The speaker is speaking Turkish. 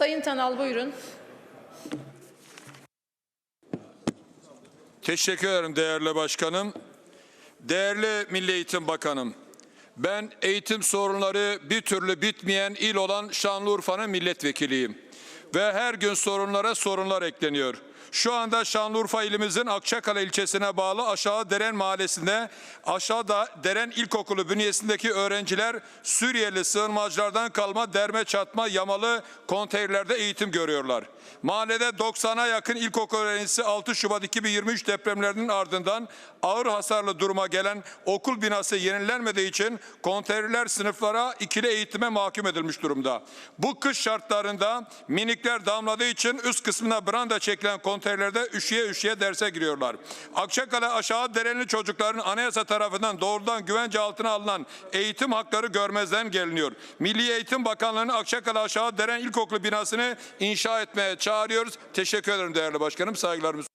Sayın Tanal buyurun. Teşekkür ederim değerli başkanım. Değerli Milli Eğitim Bakanım. Ben eğitim sorunları bir türlü bitmeyen il olan Şanlıurfa'nın milletvekiliyim. Ve her gün sorunlara sorunlar ekleniyor. Şu anda Şanlıurfa ilimizin Akçakale ilçesine bağlı Aşağı Deren mahallesinde Aşağıda Deren İlkokulu bünyesindeki öğrenciler Suriyeli sığınmacılardan kalma derme çatma yamalı konteynerlerde eğitim görüyorlar. Mahallede 90'a yakın ilkokul öğrencisi 6 Şubat 2023 depremlerinin ardından ağır hasarlı duruma gelen okul binası yenilenmediği için konteynerler sınıflara ikili eğitime mahkum edilmiş durumda. Bu kış şartlarında minikler damladığı için üst kısmına branda çekilen konteynerlerde üşüye üşüye derse giriyorlar. Akçakale aşağı derenli çocukların anayasa tarafından doğrudan güvence altına alınan eğitim hakları görmezden geliniyor. Milli Eğitim Bakanlığı'nın Akçakale aşağı deren ilkokulu binasını inşa etmeye çağırıyoruz. Teşekkür ederim değerli başkanım. Saygılarımı